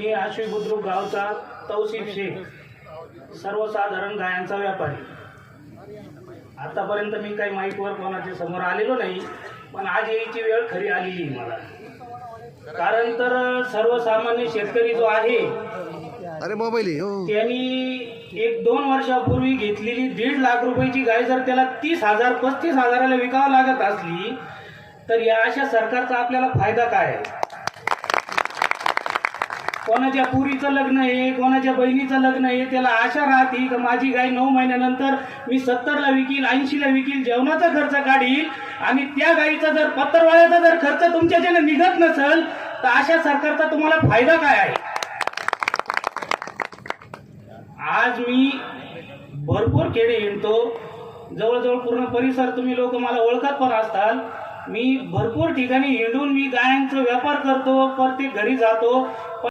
मी आशवी बुद्रुक गावचा तौसिफ शेख सर्वसाधारण गायांचा व्यापारी. आतापर्यंत मी काही माईकवर कोणाच्या समोर आलेलो नाही पण आज यायची वेळ खरी आलेली मला. कारण तर सर्वसामान्य शेतकरी जो आहे अरे मोबाईल हो. त्यांनी एक दोन वर्षापूर्वी घेतलेली दीड लाख रुपयाची गाय जर त्याला तीस हजार पस्तीस हजाराला विकावं लागत असली तर या अशा सरकारचा आपल्याला फायदा काय आहे? कोणाच्या पुरीचं लग्न आहे कोणाच्या बहिणीचं लग्न आहे त्याला आशा राहते. का माझी गाय नऊ महिन्यानंतर मी सत्तरला विकील ऐंशीला विकील जेवणाचा खर्च काढील. आणि त्या गाईचा जर पत्तरवाळ्याचा जर खर्च तुमच्याच्याने निघत नसेल तर अशा सरकारचा तुम्हाला फायदा काय आहे? आज मी भरपूर खेडे हिंडतो. जवळजवळ पूर्ण परिसर तुम्ही लोक मला ओळखत पण असताल. मी भरपूर ठिकाणी हिंडून मी गायांचा व्यापार करतो प्रत्येक घरी जातो.